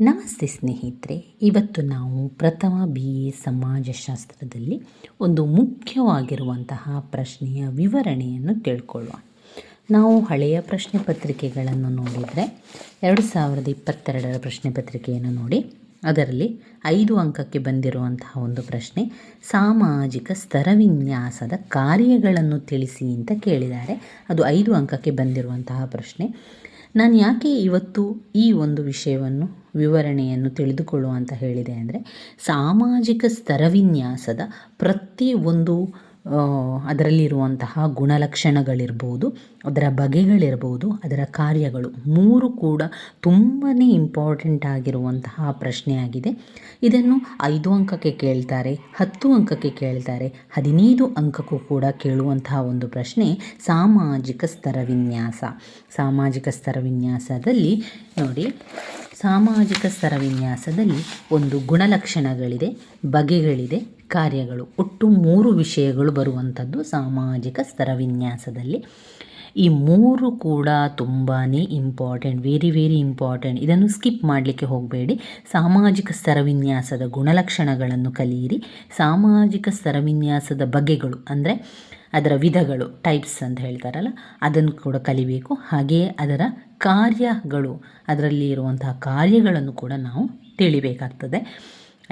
ನಮಸ್ತೆ ಸ್ನೇಹಿತರೆ, ಇವತ್ತು ನಾವು ಪ್ರಥಮ ಬಿ ಎ ಸಮಾಜಶಾಸ್ತ್ರದಲ್ಲಿ ಒಂದು ಮುಖ್ಯವಾಗಿರುವಂತಹ ಪ್ರಶ್ನೆಯ ವಿವರಣೆಯನ್ನು ತಿಳ್ಕೊಳ್ಳುವ ನಾವು ಹಳೆಯ ಪ್ರಶ್ನೆ ಪತ್ರಿಕೆಗಳನ್ನು ನೋಡಿದರೆ, ಎರಡು ಸಾವಿರದ ಇಪ್ಪತ್ತೆರಡರ ಪ್ರಶ್ನೆ ಪತ್ರಿಕೆಯನ್ನು ನೋಡಿ, ಅದರಲ್ಲಿ ಐದು ಅಂಕಕ್ಕೆ ಬಂದಿರುವಂತಹ ಒಂದು ಪ್ರಶ್ನೆ, ಸಾಮಾಜಿಕ ಸ್ತರವಿನ್ಯಾಸದ ಕಾರ್ಯಗಳನ್ನು ತಿಳಿಸಿ ಅಂತ ಕೇಳಿದ್ದಾರೆ. ಅದು ಐದು ಅಂಕಕ್ಕೆ ಬಂದಿರುವಂತಹ ಪ್ರಶ್ನೆ. ನಾನು ಯಾಕೆ ಇವತ್ತು ಈ ಒಂದು ವಿಷಯವನ್ನು, ವಿವರಣೆಯನ್ನು ತಿಳಿದುಕೊಳ್ಳುವ ಅಂತ ಹೇಳಿದೆ ಅಂದರೆ, ಸಾಮಾಜಿಕ ಸ್ತರವಿನ್ಯಾಸದ ಪ್ರತಿ ಒಂದು ಅದರಲ್ಲಿರುವಂತಹ ಗುಣಲಕ್ಷಣಗಳಿರ್ಬೋದು, ಅದರ ಬಗೆಗಳಿರ್ಬೋದು, ಅದರ ಕಾರ್ಯಗಳು ಮೂರು ಕೂಡ ತುಂಬಾ ಇಂಪಾರ್ಟೆಂಟ್ ಆಗಿರುವಂತಹ ಪ್ರಶ್ನೆಯಾಗಿದೆ. ಇದನ್ನು ಐದು ಅಂಕಕ್ಕೆ ಕೇಳ್ತಾರೆ, ಹತ್ತು ಅಂಕಕ್ಕೆ ಕೇಳ್ತಾರೆ, ಹದಿನೈದು ಅಂಕಕ್ಕೂ ಕೂಡ ಕೇಳುವಂತಹ ಒಂದು ಪ್ರಶ್ನೆ ಸಾಮಾಜಿಕ ಸ್ತರವಿನ್ಯಾಸ ಸಾಮಾಜಿಕ ಸ್ತರವಿನ್ಯಾಸದಲ್ಲಿ ನೋಡಿ, ಸಾಮಾಜಿಕ ಸ್ತರವಿನ್ಯಾಸದಲ್ಲಿ ಒಂದು ಗುಣಲಕ್ಷಣಗಳಿದೆ, ಬಗೆಗಳಿದೆ ಕಾರ್ಯಗಳು, ಒಟ್ಟು ಮೂರು ವಿಷಯಗಳು ಬರುವಂಥದ್ದು ಸಾಮಾಜಿಕ ಸ್ತರವಿನ್ಯಾಸದಲ್ಲಿ ಈ ಮೂರು ಕೂಡ ತುಂಬಾ ಇಂಪಾರ್ಟೆಂಟ್ ವೆರಿ ವೆರಿ ಇಂಪಾರ್ಟೆಂಟ್ ಇದನ್ನು ಸ್ಕಿಪ್ ಮಾಡಲಿಕ್ಕೆ ಹೋಗಬೇಡಿ. ಸಾಮಾಜಿಕ ಸ್ತರವಿನ್ಯಾಸದ ಗುಣಲಕ್ಷಣಗಳನ್ನು ಕಲಿಯಿರಿ. ಸಾಮಾಜಿಕ ಸ್ತರವಿನ್ಯಾಸದ ಬಗೆಗಳು ಅಂದರೆ ಅದರ ವಿಧಗಳು ಟೈಪ್ಸ್ ಅಂತ ಹೇಳ್ತಾರಲ್ಲ, ಅದನ್ನು ಕೂಡ ಕಲಿಬೇಕು. ಹಾಗೆಯೇ ಅದರ ಕಾರ್ಯಗಳು, ಅದರಲ್ಲಿ ಇರುವಂತಹ ಕಾರ್ಯಗಳನ್ನು ಕೂಡ ನಾವು ತಿಳಿಬೇಕಾಗ್ತದೆ.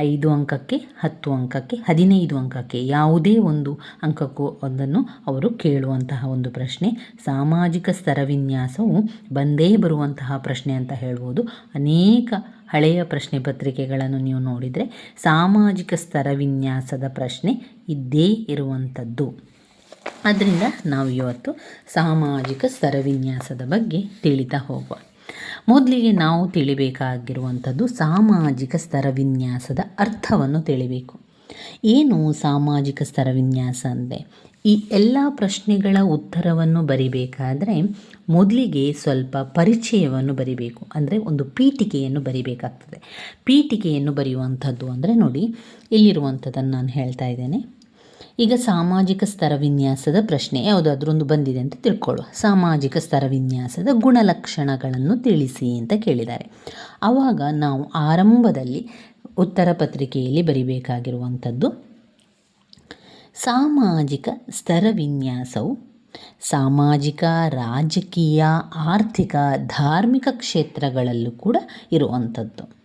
ಐದು ಅಂಕಕ್ಕೆ, ಹತ್ತು ಅಂಕಕ್ಕೆ, ಹದಿನೈದು ಅಂಕಕ್ಕೆ ಯಾವುದೇ ಒಂದು ಅಂಕಕ್ಕೂ ಒಂದನ್ನು ಅವರು ಕೇಳುವಂತಹ ಒಂದು ಪ್ರಶ್ನೆ. ಸಾಮಾಜಿಕ ಸ್ತರವಿನ್ಯಾಸವು ಬಂದೇ ಬರುವಂತಹ ಪ್ರಶ್ನೆ ಅಂತ ಹೇಳ್ಬೋದು. ಅನೇಕ ಹಳೆಯ ಪ್ರಶ್ನೆ ಪತ್ರಿಕೆಗಳನ್ನು ನೀವು ನೋಡಿದರೆ ಸಾಮಾಜಿಕ ಸ್ತರವಿನ್ಯಾಸದ ಪ್ರಶ್ನೆ ಇದ್ದೇ ಇರುವಂಥದ್ದು. ಆದ್ದರಿಂದ ನಾವು ಇವತ್ತು ಸಾಮಾಜಿಕ ಸ್ತರವಿನ್ಯಾಸದ ಬಗ್ಗೆ ತಿಳಿತಾ ಹೋಗುವ. ಮೊದಲಿಗೆ ನಾವು ತಿಳಿಬೇಕಾಗಿರುವಂಥದ್ದು ಸಾಮಾಜಿಕ ಸ್ತರ ವಿನ್ಯಾಸದ ಅರ್ಥವನ್ನು ತಿಳಿಬೇಕು. ಏನು ಸಾಮಾಜಿಕ ಸ್ತರ ವಿನ್ಯಾಸ ಅಂದರೆ ಈ ಎಲ್ಲ ಪ್ರಶ್ನೆಗಳ ಉತ್ತರವನ್ನು ಬರಿಬೇಕಾದರೆ ಮೊದಲಿಗೆ ಸ್ವಲ್ಪ ಪರಿಚಯವನ್ನು ಬರಿಬೇಕು. ಅಂದರೆ ಒಂದು ಪೀಠಿಕೆಯನ್ನು ಬರಿಬೇಕಾಗ್ತದೆ. ಪೀಠಿಕೆಯನ್ನು ಬರೆಯುವಂಥದ್ದು ಅಂದರೆ ನೋಡಿ, ಇಲ್ಲಿರುವಂಥದ್ದನ್ನು ನಾನು ಹೇಳ್ತಾ ಇದ್ದೇನೆ. ಈಗ ಸಾಮಾಜಿಕ ಸ್ತರ ವಿನ್ಯಾಸದ ಪ್ರಶ್ನೆ ಯಾವುದಾದ್ರೊಂದು ಬಂದಿದೆ ಅಂತ ತಿಳ್ಕೊಳ್ಳುವ ಸಾಮಾಜಿಕ ಸ್ತರ ವಿನ್ಯಾಸದ ಗುಣಲಕ್ಷಣಗಳನ್ನು ತಿಳಿಸಿ ಅಂತ ಕೇಳಿದ್ದಾರೆ. ಆವಾಗ ನಾವು ಆರಂಭದಲ್ಲಿ ಉತ್ತರ ಪತ್ರಿಕೆಯಲ್ಲಿ ಬರಿಬೇಕಾಗಿರುವಂಥದ್ದು, ಸಾಮಾಜಿಕ ಸ್ತರ ವಿನ್ಯಾಸವು ಸಾಮಾಜಿಕ, ರಾಜಕೀಯ, ಆರ್ಥಿಕ, ಧಾರ್ಮಿಕ ಕ್ಷೇತ್ರಗಳಲ್ಲೂ ಕೂಡ ಇರುವಂಥದ್ದು.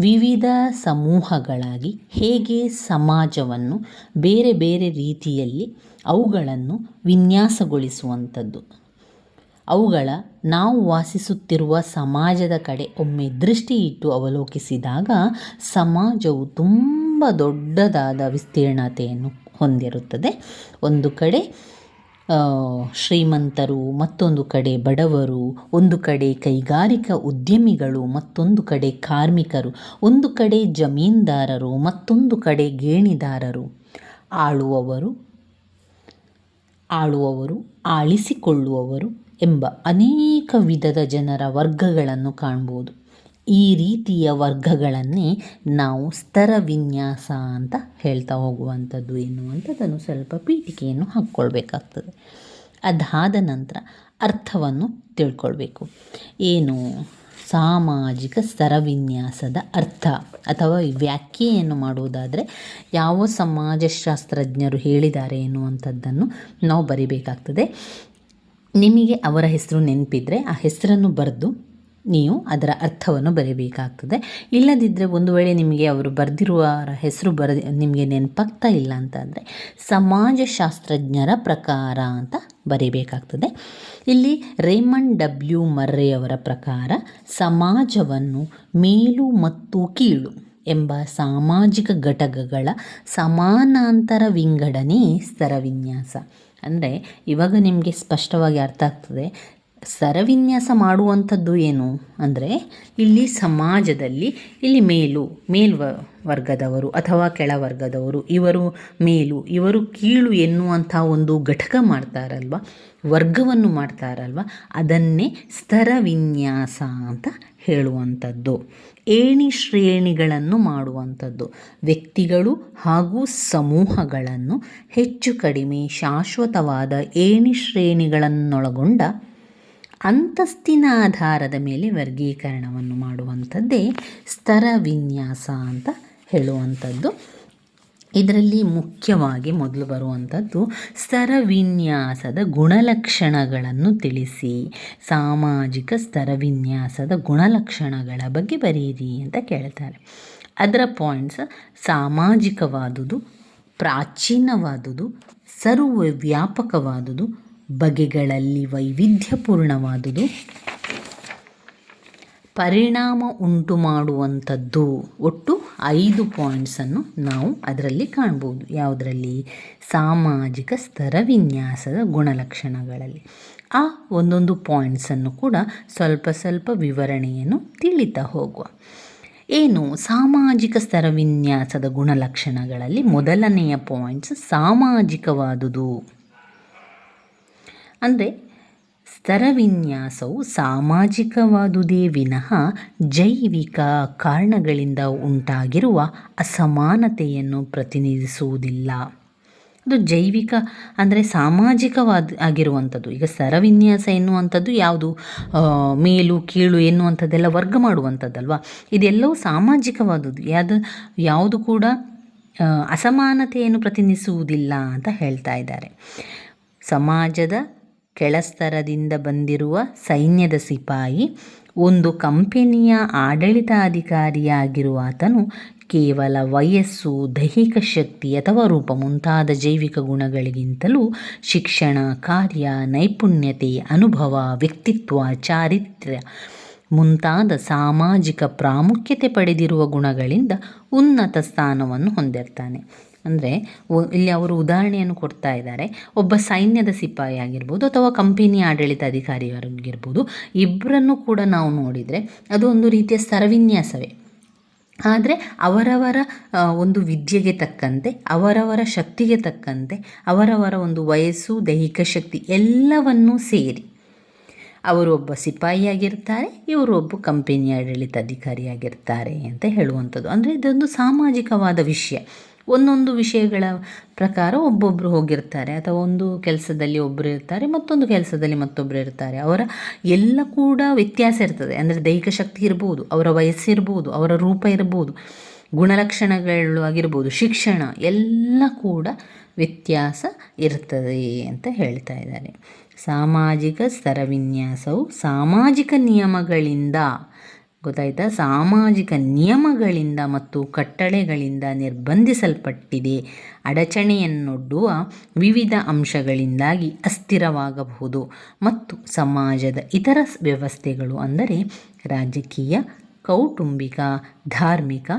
ವಿವಿಧ ಸಮೂಹಗಳಾಗಿ ಹೇಗೆ ಸಮಾಜವನ್ನು ಬೇರೆ ಬೇರೆ ರೀತಿಯಲ್ಲಿ ಅವುಗಳನ್ನು ವಿನ್ಯಾಸಗೊಳಿಸುವಂಥದ್ದು. ಅವುಗಳ ನಾವು ವಾಸಿಸುತ್ತಿರುವ ಸಮಾಜದ ಕಡೆ ಒಮ್ಮೆ ದೃಷ್ಟಿ ಇಟ್ಟು ಅವಲೋಕಿಸಿದಾಗ ಸಮಾಜವು ತುಂಬ ದೊಡ್ಡದಾದ ವಿಸ್ತೀರ್ಣತೆಯನ್ನು ಹೊಂದಿರುತ್ತದೆ. ಒಂದು ಕಡೆ ಶ್ರೀಮಂತರು, ಮತ್ತೊಂದು ಕಡೆ ಬಡವರು, ಒಂದು ಕಡೆ ಕೈಗಾರಿಕಾ ಉದ್ಯಮಿಗಳು, ಮತ್ತೊಂದು ಕಡೆ ಕಾರ್ಮಿಕರು, ಒಂದು ಕಡೆ ಜಮೀನ್ದಾರರು, ಮತ್ತೊಂದು ಕಡೆ ಗೇಣಿದಾರರು. ಆಳುವವರು ಆಳುವವರು, ಆಳಿಸಿಕೊಳ್ಳುವವರು ಎಂಬ ಅನೇಕ ವಿಧದ ಜನರ ವರ್ಗಗಳನ್ನು ಕಾಣ್ಬೋದು. ಈ ರೀತಿಯ ವರ್ಗಗಳನ್ನೇ ನಾವು ಸ್ತರ ವಿನ್ಯಾಸ ಅಂತ ಹೇಳ್ತಾ ಹೋಗುವಂಥದ್ದು ಎನ್ನುವಂಥದ್ದನ್ನು ಸ್ವಲ್ಪ ಪೀಠಿಕೆಯನ್ನು ಹಾಕ್ಕೊಳ್ಬೇಕಾಗ್ತದೆ. ಅದಾದ ನಂತರ ಅರ್ಥವನ್ನು ತಿಳ್ಕೊಳ್ಬೇಕು. ಏನು? ಸಾಮಾಜಿಕ ಸ್ತರವಿನ್ಯಾಸದ ಅರ್ಥ ಅಥವಾ ವ್ಯಾಖ್ಯೆಯನ್ನು ಮಾಡುವುದಾದರೆ ಯಾವ ಸಮಾಜಶಾಸ್ತ್ರಜ್ಞರು ಹೇಳಿದ್ದಾರೆ ಎನ್ನುವಂಥದ್ದನ್ನು ನಾವು ಬರಿಬೇಕಾಗ್ತದೆ. ನಿಮಗೆ ಅವರ ಹೆಸರು ನೆನಪಿದ್ರೆ ಆ ಹೆಸರನ್ನು ಬರೆದು ನೀವು ಅದರ ಅರ್ಥವನ್ನು ಬರೀಬೇಕಾಗ್ತದೆ. ಇಲ್ಲದಿದ್ದರೆ ಒಂದು ವೇಳೆ ನಿಮಗೆ ಅವರು ಬರೆದಿರುವ ಹೆಸರು ಬರ, ನಿಮಗೆ ನೆನಪಾಗ್ತಾ ಇಲ್ಲ ಅಂತಂದರೆ ಸಮಾಜಶಾಸ್ತ್ರಜ್ಞರ ಪ್ರಕಾರ ಅಂತ ಬರೀಬೇಕಾಗ್ತದೆ. ಇಲ್ಲಿ ರೇಮಂಡ್ ಡಬ್ಲ್ಯೂ ಮರ್ರೆಯವರ ಪ್ರಕಾರ ಸಮಾಜವನ್ನು ಮೇಲು ಮತ್ತು ಕೀಳು ಎಂಬ ಸಾಮಾಜಿಕ ಘಟಕಗಳ ಸಮಾನಾಂತರ ವಿಂಗಡಣೆ ಸ್ತರವಿನ್ಯಾಸ ಅಂದರೆ ಇವಾಗ ನಿಮಗೆ ಸ್ಪಷ್ಟವಾಗಿ ಅರ್ಥ ಆಗ್ತದೆ ಸರವಿನ್ಯಾಸ ಮಾಡುವಂಥದ್ದು ಏನು ಅಂದರೆ ಇಲ್ಲಿ ಸಮಾಜದಲ್ಲಿ ಇಲ್ಲಿ ಮೇಲು ಮೇಲ್ವ ವರ್ಗದವರು ಅಥವಾ ಕೆಳವರ್ಗದವರು, ಇವರು ಮೇಲು, ಇವರು ಕೀಳು ಎನ್ನುವಂಥ ಒಂದು ಘಟಕ ಮಾಡ್ತಾರಲ್ವ? ವರ್ಗವನ್ನು ಮಾಡ್ತಾರಲ್ವ? ಅದನ್ನೇ ಸ್ತರವಿನ್ಯಾಸ ಅಂತ ಹೇಳುವಂಥದ್ದು. ಏಣಿ ಶ್ರೇಣಿಗಳನ್ನು ಮಾಡುವಂಥದ್ದು. ವ್ಯಕ್ತಿಗಳು ಹಾಗೂ ಸಮೂಹಗಳನ್ನು ಹೆಚ್ಚು ಕಡಿಮೆ ಶಾಶ್ವತವಾದ ಏಣಿ ಶ್ರೇಣಿಗಳನ್ನೊಳಗೊಂಡ ಅಂತಸ್ತಿನ ಆಧಾರದ ಮೇಲೆ ವರ್ಗೀಕರಣವನ್ನು ಮಾಡುವಂಥದ್ದೇ ಸ್ತರ ವಿನ್ಯಾಸ ಅಂತ ಹೇಳುವಂಥದ್ದು. ಇದರಲ್ಲಿ ಮುಖ್ಯವಾಗಿ ಮೊದಲು ಬರುವಂಥದ್ದು ಸ್ತರ ವಿನ್ಯಾಸದ ಗುಣಲಕ್ಷಣಗಳನ್ನು ತಿಳಿಸಿ. ಸಾಮಾಜಿಕ ಸ್ತರ ವಿನ್ಯಾಸದ ಗುಣಲಕ್ಷಣಗಳ ಬಗ್ಗೆ ಬರೀರಿ ಅಂತ ಕೇಳ್ತಾರೆ. ಅದರ ಪಾಯಿಂಟ್ಸ್ ಸಾಮಾಜಿಕವಾದುದು, ಪ್ರಾಚೀನವಾದುದು ಸರ್ವ ವ್ಯಾಪಕವಾದುದು ಬಗೆಗಳಲ್ಲಿ ವೈವಿಧ್ಯಪೂರ್ಣವಾದುದು. ಪರಿಣಾಮ ಉಂಟು ಮಾಡುವಂಥದ್ದು ಒಟ್ಟು ಐದು ಪಾಯಿಂಟ್ಸನ್ನು ನಾವು ಅದರಲ್ಲಿ ಕಾಣ್ಬೋದು. ಯಾವುದರಲ್ಲಿ? ಸಾಮಾಜಿಕ ಸ್ತರ ವಿನ್ಯಾಸದ ಗುಣಲಕ್ಷಣಗಳಲ್ಲಿ. ಆ ಒಂದೊಂದು ಪಾಯಿಂಟ್ಸನ್ನು ಕೂಡ ಸ್ವಲ್ಪ ಸ್ವಲ್ಪ ವಿವರಣೆಯನ್ನು ತಿಳಿತಾ ಹೋಗುವ. ಏನು? ಸಾಮಾಜಿಕ ಸ್ತರ ವಿನ್ಯಾಸದ ಗುಣಲಕ್ಷಣಗಳಲ್ಲಿ ಮೊದಲನೆಯ ಪಾಯಿಂಟ್ಸ್ ಸಾಮಾಜಿಕವಾದುದು. ಅಂದರೆ ಸ್ತರವಿನ್ಯಾಸವು ಸಾಮಾಜಿಕವಾದುದೇ ವಿನಃ ಜೈವಿಕ ಕಾರಣಗಳಿಂದ ಉಂಟಾಗಿರುವ ಅಸಮಾನತೆಯನ್ನು ಪ್ರತಿನಿಧಿಸುವುದಿಲ್ಲ. ಅದು ಜೈವಿಕ ಅಂದರೆ ಸಾಮಾಜಿಕವಾದ, ಆಗಿರುವಂಥದ್ದು. ಈಗ ಸ್ತರವಿನ್ಯಾಸ ಎನ್ನುವಂಥದ್ದು ಯಾವುದು? ಮೇಲು, ಕೀಳು ಎನ್ನುವಂಥದ್ದೆಲ್ಲ ವರ್ಗ ಮಾಡುವಂಥದ್ದಲ್ವ? ಇದೆಲ್ಲವೂ ಸಾಮಾಜಿಕವಾದದ್ದು. ಯಾವುದು ಯಾವುದು ಕೂಡ ಅಸಮಾನತೆಯನ್ನು ಪ್ರತಿನಿಧಿಸುವುದಿಲ್ಲ ಅಂತ ಹೇಳ್ತಾ ಇದ್ದಾರೆ. ಸಮಾಜದ ಕೆಳಸ್ತರದಿಂದ ಬಂದಿರುವ ಸೈನ್ಯದ ಸಿಪಾಯಿ, ಒಂದು ಕಂಪನಿಯ ಆಡಳಿತಾಧಿಕಾರಿಯಾಗಿರುವ ಆತನು ಕೇವಲ ವಯಸ್ಸು, ದೈಹಿಕ ಶಕ್ತಿ ಅಥವಾ ರೂಪ ಮುಂತಾದ ಜೈವಿಕ ಗುಣಗಳಿಗಿಂತಲೂ ಶಿಕ್ಷಣ, ಕಾರ್ಯ, ನೈಪುಣ್ಯತೆ, ಅನುಭವ, ವ್ಯಕ್ತಿತ್ವ, ಚಾರಿತ್ರ್ಯ ಮುಂತಾದ ಸಾಮಾಜಿಕ ಪ್ರಾಮುಖ್ಯತೆ ಪಡೆದಿರುವ ಗುಣಗಳಿಂದ ಉನ್ನತ ಸ್ಥಾನವನ್ನು ಹೊಂದಿರ್ತಾನೆ. ಅಂದರೆ ಇಲ್ಲಿ ಅವರು ಉದಾಹರಣೆಯನ್ನು ಕೊಡ್ತಾ ಇದ್ದಾರೆ. ಒಬ್ಬ ಸೈನ್ಯದ ಸಿಪಾಯಿ ಆಗಿರ್ಬೋದು ಅಥವಾ ಕಂಪನಿ ಆಡಳಿತಾಧಿಕಾರಿಯಾಗಿರ್ಬೋದು ಇಬ್ಬರನ್ನು ಕೂಡ ನಾವು ನೋಡಿದರೆ ಅದು ಒಂದು ರೀತಿಯ ಸರವಿನ್ಯಾಸವೇ. ಆದರೆ ಅವರವರ ಒಂದು ವಿದ್ಯೆಗೆ ತಕ್ಕಂತೆ, ಅವರವರ ಶಕ್ತಿಗೆ ತಕ್ಕಂತೆ, ಅವರವರ ಒಂದು ವಯಸ್ಸು, ದೈಹಿಕ ಶಕ್ತಿ ಎಲ್ಲವನ್ನೂ ಸೇರಿ ಅವರು ಒಬ್ಬ ಸಿಪಾಯಿಯಾಗಿರ್ತಾರೆ ಇವರು ಒಬ್ಬ ಕಂಪನಿ ಆಡಳಿತಾಧಿಕಾರಿಯಾಗಿರ್ತಾರೆ ಅಂತ ಹೇಳುವಂಥದ್ದು. ಅಂದರೆ ಇದೊಂದು ಸಾಮಾಜಿಕವಾದ ವಿಷಯ. ಒಂದೊಂದು ವಿಷಯಗಳ ಪ್ರಕಾರ ಒಬ್ಬೊಬ್ಬರು ಹೋಗಿರ್ತಾರೆ ಅಥವಾ ಒಂದು ಕೆಲಸದಲ್ಲಿ ಒಬ್ಬರು ಇರ್ತಾರೆ, ಮತ್ತೊಂದು ಕೆಲಸದಲ್ಲಿ ಮತ್ತೊಬ್ಬರು ಇರ್ತಾರೆ. ಅವರ ಎಲ್ಲ ಕೂಡ ವ್ಯತ್ಯಾಸ ಇರ್ತದೆ. ಅಂದರೆ ದೈಹಿಕ ಶಕ್ತಿ ಇರ್ಬೋದು, ಅವರ ವಯಸ್ಸಿರ್ಬೋದು ಅವರ ರೂಪ ಇರ್ಬೋದು, ಗುಣಲಕ್ಷಣಗಳು ಆಗಿರ್ಬೋದು, ಶಿಕ್ಷಣ ಎಲ್ಲ ಕೂಡ ವ್ಯತ್ಯಾಸ ಇರ್ತದೆ ಅಂತ ಹೇಳ್ತಾ ಇದ್ದಾರೆ. ಸಾಮಾಜಿಕ ಸ್ತರವಿನ್ಯಾಸವು ಸಾಮಾಜಿಕ ನಿಯಮಗಳಿಂದ ಗೊತ್ತಾಯ್ತಾ? ಸಾಮಾಜಿಕ ನಿಯಮಗಳಿಂದ ಮತ್ತು ಕಟ್ಟಳೆಗಳಿಂದ ನಿರ್ಬಂಧಿಸಲ್ಪಟ್ಟಿದೆ. ಅಡಚಣೆಯನ್ನೊಡ್ಡುವ ವಿವಿಧ ಅಂಶಗಳಿಂದಾಗಿ ಅಸ್ಥಿರವಾಗಬಹುದು. ಮತ್ತು ಸಮಾಜದ ಇತರ ವ್ಯವಸ್ಥೆಗಳು ಅಂದರೆ ರಾಜಕೀಯ, ಕೌಟುಂಬಿಕ, ಧಾರ್ಮಿಕ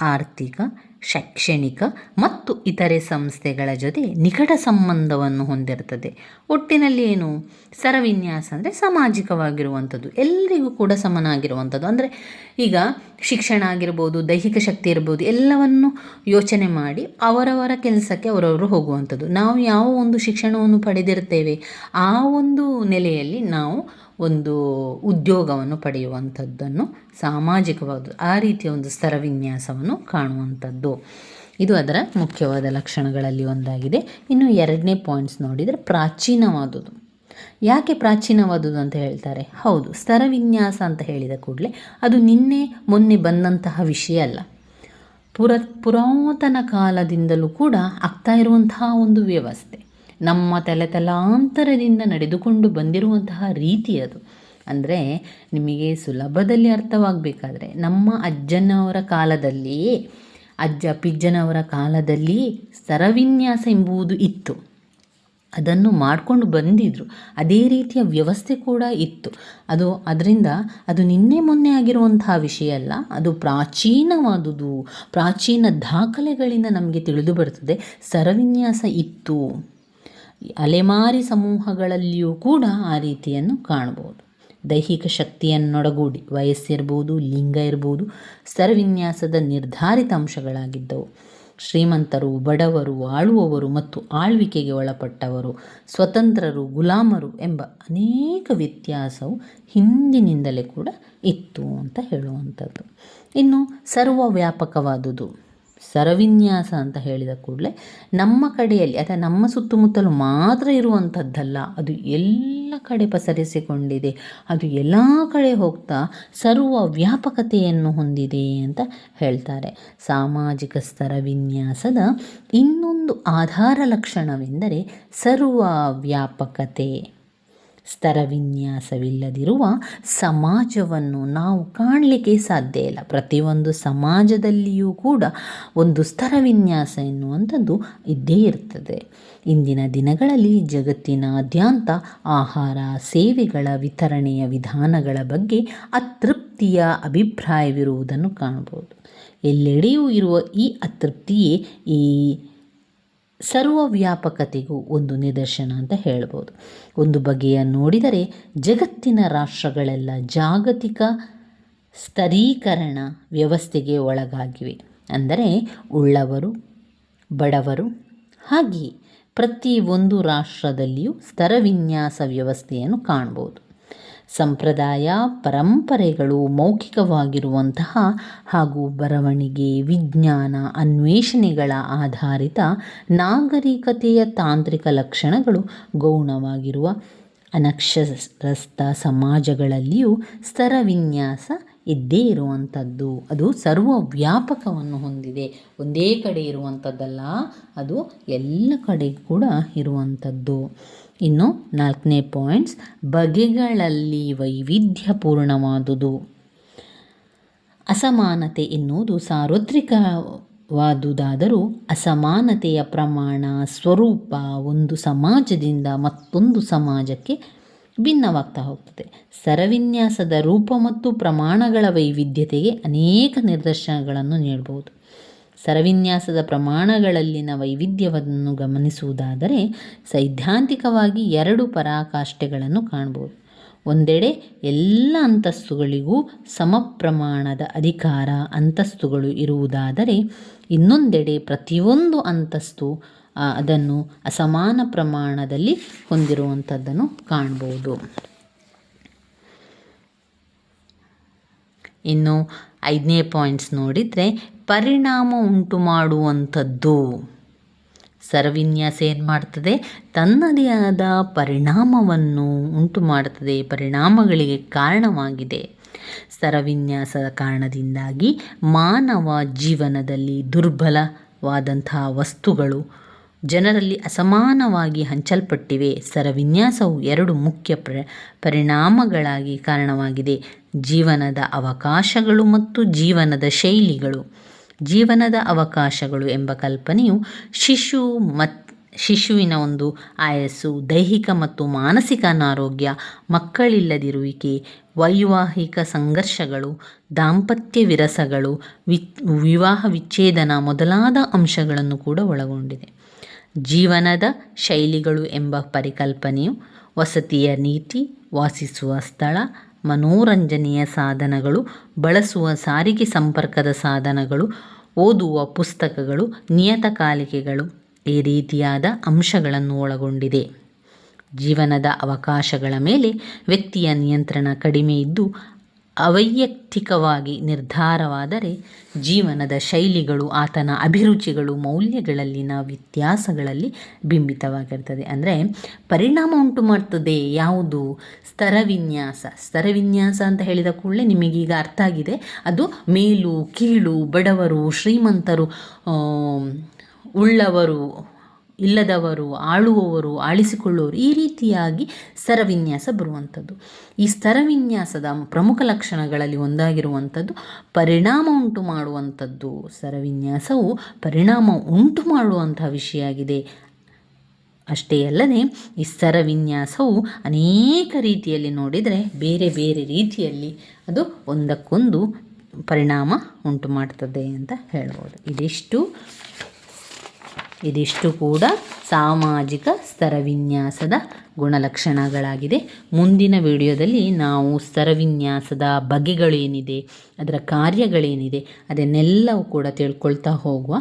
ಆರ್ಥಿಕ, ಶೈಕ್ಷಣಿಕ ಮತ್ತು ಇತರೆ ಸಂಸ್ಥೆಗಳ ಜೊತೆ ನಿಕಟ ಸಂಬಂಧವನ್ನು ಹೊಂದಿರ್ತದೆ ಒಟ್ಟಿನಲ್ಲಿ ಏನು? ಸರವಿನ್ಯಾಸ ಅಂದರೆ ಸಾಮಾಜಿಕವಾಗಿರುವಂಥದ್ದು. ಎಲ್ಲರಿಗೂ ಕೂಡ ಸಮನಾಗಿರುವಂಥದ್ದು. ಅಂದರೆ ಈಗ ಶಿಕ್ಷಣ ಆಗಿರ್ಬೋದು, ದೈಹಿಕ ಶಕ್ತಿ ಇರ್ಬೋದು, ಎಲ್ಲವನ್ನು ಯೋಚನೆ ಮಾಡಿ ಅವರವರ ಕೆಲಸಕ್ಕೆ ಅವರವರು ಹೋಗುವಂಥದ್ದು. ನಾವು ಯಾವ ಒಂದು ಶಿಕ್ಷಣವನ್ನು ಪಡೆದಿರ್ತೇವೆ? ಆ ಒಂದು ನೆಲೆಯಲ್ಲಿ ನಾವು ಒಂದು ಉದ್ಯೋಗವನ್ನು ಪಡೆಯುವಂಥದ್ದನ್ನು ಸಾಮಾಜಿಕವಾದ ಆ ರೀತಿಯ ಒಂದು ಸ್ತರವಿನ್ಯಾಸವನ್ನು ಕಾಣುವಂಥದ್ದು. ಇದು ಅದರ ಮುಖ್ಯವಾದ ಲಕ್ಷಣಗಳಲ್ಲಿ ಒಂದಾಗಿದೆ. ಇನ್ನು ಎರಡನೇ ಪಾಯಿಂಟ್ಸ್ ನೋಡಿದರೆ ಪ್ರಾಚೀನವಾದುದು ಯಾಕೆ ಪ್ರಾಚೀನವಾದುದು ಅಂತ ಹೇಳ್ತಾರೆ? ಹೌದು ಸ್ತರವಿನ್ಯಾಸ ಅಂತ ಹೇಳಿದ ಕೂಡಲೇ ಅದು ನಿನ್ನೆ ಮೊನ್ನೆ ಬಂದಂತಹ ವಿಷಯ ಅಲ್ಲ. ಪುರ, ಪುರಾತನ ಕಾಲದಿಂದಲೂ ಕೂಡ ಆಗ್ತಾ ಇರುವಂತಹ ಒಂದು ವ್ಯವಸ್ಥೆ. ನಮ್ಮ ತಲೆ ತಲಾಂತರದಿಂದ ನಡೆದುಕೊಂಡು ಬಂದಿರುವಂತಹ ರೀತಿ ಅದು. ಅಂದರೆ ನಿಮಗೆ ಸುಲಭದಲ್ಲಿ ಅರ್ಥವಾಗಬೇಕಾದ್ರೆ ನಮ್ಮ ಅಜ್ಜನವರ ಕಾಲದಲ್ಲಿ, ಅಜ್ಜ ಪಿಜ್ಜನವರ ಕಾಲದಲ್ಲಿ ಸ್ತರವಿನ್ಯಾಸ ಎಂಬುದು ಇತ್ತು. ಅದನ್ನು ಮಾಡಿಕೊಂಡು ಬಂದಿದ್ದರು ಅದೇ ರೀತಿಯ ವ್ಯವಸ್ಥೆ ಕೂಡ ಇತ್ತು. ಅದು ಅದರಿಂದ ಅದು ನಿನ್ನೆ ಮೊನ್ನೆ ಆಗಿರುವಂತಹ ವಿಷಯ ಅಲ್ಲ, ಅದು ಪ್ರಾಚೀನವಾದುದು. ಪ್ರಾಚೀನ ದಾಖಲೆಗಳಿಂದ ನಮಗೆ ತಿಳಿದು ಬರ್ತದೆ. ಸರವಿನ್ಯಾಸ ಇತ್ತು. ಅಲೆಮಾರಿ ಸಮೂಹಗಳಲ್ಲಿಯೂ ಕೂಡ ಆ ರೀತಿಯನ್ನು ಕಾಣಬಹುದು. ದೈಹಿಕ ಶಕ್ತಿಯನ್ನೊಡಗೂಡಿ ವಯಸ್ಸಿರ್ಬೋದು ಲಿಂಗ ಇರ್ಬೋದು ಸ್ತರವಿನ್ಯಾಸದ ನಿರ್ಧಾರಿತ ಅಂಶಗಳಾಗಿದ್ದವು. ಶ್ರೀಮಂತರು, ಬಡವರು, ಆಳುವವರು ಮತ್ತು ಆಳ್ವಿಕೆಗೆ ಒಳಪಟ್ಟವರು, ಸ್ವತಂತ್ರರು, ಗುಲಾಮರು ಎಂಬ ಅನೇಕ ವ್ಯತ್ಯಾಸವು ಹಿಂದಿನಿಂದಲೇ ಕೂಡ ಇತ್ತು ಅಂತ ಹೇಳುವಂಥದ್ದು. ಇನ್ನು ಸರ್ವ ಸ್ತರವಿನ್ಯಾಸ ಅಂತ ಹೇಳಿದ ಕೂಡಲೇ ನಮ್ಮ ಕಡೆಯಲ್ಲಿ ಅಥವಾ ನಮ್ಮ ಸುತ್ತಮುತ್ತಲು ಮಾತ್ರ ಇರುವಂಥದ್ದಲ್ಲ, ಅದು ಎಲ್ಲ ಕಡೆ ಪಸರಿಸಿಕೊಂಡಿದೆ, ಅದು ಎಲ್ಲ ಕಡೆ ಹೋಗ್ತಾ ಸರ್ವ ವ್ಯಾಪಕತೆಯನ್ನು ಹೊಂದಿದೆ ಅಂತ ಹೇಳ್ತಾರೆ. ಸಾಮಾಜಿಕ ಸ್ತರ ವಿನ್ಯಾಸದ ಇನ್ನೊಂದು ಆಧಾರ ಲಕ್ಷಣವೆಂದರೆ ಸರ್ವ ವ್ಯಾಪಕತೆ. ಸ್ತರವಿನ್ಯಾಸವಿಲ್ಲದಿರುವ ಸಮಾಜವನ್ನು ನಾವು ಕಾಣಲಿಕ್ಕೆ ಸಾಧ್ಯ ಇಲ್ಲ. ಪ್ರತಿಯೊಂದು ಸಮಾಜದಲ್ಲಿಯೂ ಕೂಡ ಒಂದು ಸ್ತರವಿನ್ಯಾಸ ಎನ್ನುವಂಥದ್ದು ಇದ್ದೇ ಇರ್ತದೆ. ಇಂದಿನ ದಿನಗಳಲ್ಲಿ ಜಗತ್ತಿನಾದ್ಯಂತ ಆಹಾರ, ಸೇವೆಗಳ ವಿತರಣೆಯ ವಿಧಾನಗಳ ಬಗ್ಗೆ ಅತೃಪ್ತಿಯ ಅಭಿಪ್ರಾಯವಿರುವುದನ್ನು ಕಾಣಬಹುದು. ಎಲ್ಲೆಡೆಯೂ ಇರುವ ಈ ಅತೃಪ್ತಿಯೇ ಈ ಸರ್ವವ್ಯಾಪಕತೆಗೂ ಒಂದು ನಿದರ್ಶನ ಅಂತ ಹೇಳ್ಬೋದು. ಒಂದು ಬಗೆಯ ನೋಡಿದರೆ ಜಗತ್ತಿನ ರಾಷ್ಟ್ರಗಳೆಲ್ಲ ಜಾಗತಿಕ ಸ್ತರೀಕರಣ ವ್ಯವಸ್ಥೆಗೆ ಒಳಗಾಗಿವೆ. ಅಂದರೆ ಉಳ್ಳವರು, ಬಡವರು, ಹಾಗೆಯೇ ಪ್ರತಿ ಒಂದು ರಾಷ್ಟ್ರದಲ್ಲಿಯೂ ಸ್ತರವಿನ್ಯಾಸ ವ್ಯವಸ್ಥೆಯನ್ನು ಕಾಣ್ಬೋದು. ಸಂಪ್ರದಾಯ, ಪರಂಪರೆಗಳು ಮೌಖಿಕವಾಗಿರುವಂತಹ ಹಾಗೂ ಬರವಣಿಗೆ, ವಿಜ್ಞಾನ, ಅನ್ವೇಷಣೆಗಳ ಆಧಾರಿತ ನಾಗರಿಕತೆಯ ತಾಂತ್ರಿಕ ಲಕ್ಷಣಗಳು ಗೌಣವಾಗಿರುವ ಅನಕ್ಷರಸ್ಥ ಸಮಾಜಗಳಲ್ಲಿಯೂ ಸ್ತರವಿನ್ಯಾಸ ಇದ್ದೇ ಇರುವಂಥದ್ದು, ಅದು ಸರ್ವ ವ್ಯಾಪಕವನ್ನು ಹೊಂದಿದೆ. ಒಂದೇ ಕಡೆ ಇರುವಂಥದ್ದಲ್ಲ, ಅದು ಎಲ್ಲ ಕಡೆ ಕೂಡ ಇರುವಂಥದ್ದು. ಇನ್ನು ನಾಲ್ಕನೇ ಪಾಯಿಂಟ್ಸ್ ಬಗೆಗಳಲ್ಲಿ ವೈವಿಧ್ಯಪೂರ್ಣವಾದುದು. ಅಸಮಾನತೆ ಎನ್ನುವುದು ಸಾರ್ವತ್ರಿಕವಾದುದಾದರೂ ಅಸಮಾನತೆಯ ಪ್ರಮಾಣ, ಸ್ವರೂಪ ಒಂದು ಸಮಾಜದಿಂದ ಮತ್ತೊಂದು ಸಮಾಜಕ್ಕೆ ಭಿನ್ನವಾಗ್ತಾ ಹೋಗ್ತದೆ. ಸರವಿನ್ಯಾಸದ ರೂಪ ಮತ್ತು ಪ್ರಮಾಣಗಳ ವೈವಿಧ್ಯತೆಗೆ ಅನೇಕ ನಿದರ್ಶನಗಳನ್ನು ನೀಡಬಹುದು. ಸರವಿನ್ಯಾಸದ ಪ್ರಮಾಣಗಳಲ್ಲಿನ ವೈವಿಧ್ಯವನ್ನು ಗಮನಿಸುವುದಾದರೆ ಸೈದ್ಧಾಂತಿಕವಾಗಿ ಎರಡು ಪರಾಕಾಷ್ಠೆಗಳನ್ನು ಕಾಣಬಹುದು. ಒಂದೆಡೆ ಎಲ್ಲ ಅಂತಸ್ತುಗಳಿಗೂ ಸಮ ಪ್ರಮಾಣದ ಅಧಿಕಾರ ಅಂತಸ್ತುಗಳು ಇರುವುದಾದರೆ ಇನ್ನೊಂದೆಡೆ ಪ್ರತಿಯೊಂದು ಅಂತಸ್ತು ಅದನ್ನು ಅಸಮಾನ ಪ್ರಮಾಣದಲ್ಲಿ ಹೊಂದಿರುವಂಥದ್ದನ್ನು ಕಾಣ್ಬೋದು. ಇನ್ನು ಐದನೇ ಪಾಯಿಂಟ್ಸ್ ನೋಡಿದರೆ ಪರಿಣಾಮ ಉಂಟು ಮಾಡುವಂಥದ್ದು. ಸರವಿನ್ಯಾಸ ಏನು ಮಾಡ್ತದೆ? ತನ್ನದೇ ಆದ ಪರಿಣಾಮವನ್ನು ಉಂಟು ಮಾಡುತ್ತದೆ ಪರಿಣಾಮಗಳಿಗೆ ಕಾರಣವಾಗಿದೆ. ಸರವಿನ್ಯಾಸದ ಕಾರಣದಿಂದಾಗಿ ಮಾನವ ಜೀವನದಲ್ಲಿ ದುರ್ಬಲವಾದಂತಹ ವಸ್ತುಗಳು ಜನರಲ್ಲಿ ಅಸಮಾನವಾಗಿ ಹಂಚಲ್ಪಟ್ಟಿವೆ. ಸರವಿನ್ಯಾಸವು ಎರಡು ಮುಖ್ಯ ಪ್ರ, ಪರಿಣಾಮಗಳಾಗಿ ಕಾರಣವಾಗಿದೆ. ಜೀವನದ ಅವಕಾಶಗಳು ಮತ್ತು ಜೀವನದ ಶೈಲಿಗಳು. ಜೀವನದ ಅವಕಾಶಗಳು ಎಂಬ ಕಲ್ಪನೆಯು ಶಿಶು ಮತ್, ಶಿಶುವಿನ ಒಂದು ಆಯಸ್ಸು, ದೈಹಿಕ ಮತ್ತು ಮಾನಸಿಕ ಅನಾರೋಗ್ಯ, ಮಕ್ಕಳಿಲ್ಲದಿರುವಿಕೆ, ವೈವಾಹಿಕ ಸಂಘರ್ಷಗಳು, ದಾಂಪತ್ಯ ವಿರಸಗಳು ವಿವಾಹ ವಿಚ್ಛೇದನ ಮೊದಲಾದ ಅಂಶಗಳನ್ನು ಕೂಡ ಒಳಗೊಂಡಿದೆ. ಜೀವನದ ಶೈಲಿಗಳು ಎಂಬ ಪರಿಕಲ್ಪನೆಯು ವಸತಿಯ ನೀತಿ, ವಾಸಿಸುವ ಸ್ಥಳ, ಮನೋರಂಜನೆಯ ಸಾಧನಗಳು, ಬಳಸುವ ಸಾರಿಗೆ ಸಂಪರ್ಕದ ಸಾಧನಗಳು, ಓದುವ ಪುಸ್ತಕಗಳು ನಿಯತಕಾಲಿಕೆಗಳು ಈ ರೀತಿಯಾದ ಅಂಶಗಳನ್ನು ಒಳಗೊಂಡಿದೆ. ಜೀವನದ ಅವಕಾಶಗಳ ಮೇಲೆ ವ್ಯಕ್ತಿಯ ನಿಯಂತ್ರಣ ಕಡಿಮೆ ಇದ್ದು ಅವೈಯಕ್ತಿಕವಾಗಿ ನಿರ್ಧಾರವಾದರೆ ಜೀವನದ ಶೈಲಿಗಳು, ಆತನ ಅಭಿರುಚಿಗಳು, ಮೌಲ್ಯಗಳಲ್ಲಿನ ವ್ಯತ್ಯಾಸಗಳಲ್ಲಿ ಬಿಂಬಿತವಾಗಿರ್ತದೆ ಅಂದರೆ ಪರಿಣಾಮ ಉಂಟು ಮಾಡ್ತದೆ ಯಾವುದು? ಸ್ತರವಿನ್ಯಾಸ ಸ್ತರವಿನ್ಯಾಸ ಅಂತ ಹೇಳಿದ ಕೂಡಲೇ ನಿಮಗೀಗ ಅರ್ಥ ಆಗಿದೆ. ಅದು ಮೇಲು, ಕೀಳು, ಬಡವರು, ಶ್ರೀಮಂತರು ಉಳ್ಳವರು ಇಲ್ಲದವರು, ಆಳುವವರು ಆಳಿಸಿಕೊಳ್ಳುವರು ಈ ರೀತಿಯಾಗಿ ಸ್ತರವಿನ್ಯಾಸ ಬರುವಂಥದ್ದು. ಈ ಸ್ತರವಿನ್ಯಾಸದ ಪ್ರಮುಖ ಲಕ್ಷಣಗಳಲ್ಲಿ ಒಂದಾಗಿರುವಂಥದ್ದು ಪರಿಣಾಮ ಉಂಟು ಮಾಡುವಂಥದ್ದು. ಸ್ತರವಿನ್ಯಾಸವು ಪರಿಣಾಮ ಉಂಟು ಮಾಡುವಂತಹ ವಿಷಯ ಆಗಿದೆ ಅಷ್ಟೇ ಅಲ್ಲದೆ ಈ ಸ್ತರವಿನ್ಯಾಸವು ಅನೇಕ ರೀತಿಯಲ್ಲಿ ನೋಡಿದರೆ ಬೇರೆ ಬೇರೆ ರೀತಿಯಲ್ಲಿ ಅದು ಒಂದಕ್ಕೊಂದು ಪರಿಣಾಮ ಉಂಟು ಮಾಡ್ತದೆ ಅಂತ ಹೇಳ್ಬೋದು. ಇದಿಷ್ಟು. ಇದಿಷ್ಟು ಕೂಡ ಸಾಮಾಜಿಕ ಸ್ತರವಿನ್ಯಾಸದ ಗುಣಲಕ್ಷಣಗಳಾಗಿದೆ. ಮುಂದಿನ ವಿಡಿಯೋದಲ್ಲಿ ನಾವು ಸ್ತರವಿನ್ಯಾಸದ ಬಗೆಗಳೇನಿದೆ, ಅದರ ಕಾರ್ಯಗಳೇನಿದೆ, ಅದನ್ನೆಲ್ಲವೂ ಕೂಡ ತಿಳ್ಕೊಳ್ತಾ ಹೋಗುವ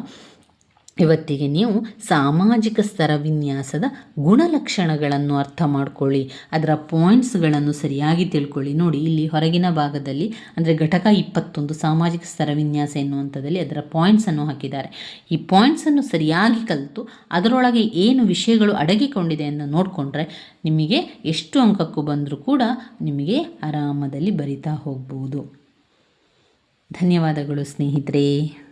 ಇವತ್ತಿಗೆ ನೀವು ಸಾಮಾಜಿಕ ಸ್ತರ ವಿನ್ಯಾಸದ ಗುಣಲಕ್ಷಣಗಳನ್ನು ಅರ್ಥ ಮಾಡ್ಕೊಳ್ಳಿ. ಅದರ ಪಾಯಿಂಟ್ಸ್ಗಳನ್ನು ಸರಿಯಾಗಿ ತಿಳ್ಕೊಳ್ಳಿ. ನೋಡಿ, ಇಲ್ಲಿ ಹೊರಗಿನ ಭಾಗದಲ್ಲಿ, ಅಂದರೆ ಘಟಕ ಇಪ್ಪತ್ತೊಂದು ಸಾಮಾಜಿಕ ಸ್ತರ ವಿನ್ಯಾಸ ಎನ್ನುವಂಥದ್ದಲ್ಲಿ ಅದರ ಪಾಯಿಂಟ್ಸನ್ನು ಹಾಕಿದ್ದಾರೆ. ಈ ಪಾಯಿಂಟ್ಸನ್ನು ಸರಿಯಾಗಿ ಕಲಿತು ಅದರೊಳಗೆ ಏನು ವಿಷಯಗಳು ಅಡಗಿಕೊಂಡಿದೆ ಎಂದು ನೋಡಿಕೊಂಡ್ರೆ ನಿಮಗೆ ಎಷ್ಟು ಅಂಕಕ್ಕೂ ಬಂದರೂ ಕೂಡ ನಿಮಗೆ ಆರಾಮದಲ್ಲಿ ಬರಿತಾ ಹೋಗ್ಬೋದು. ಧನ್ಯವಾದಗಳು ಸ್ನೇಹಿತರೆ.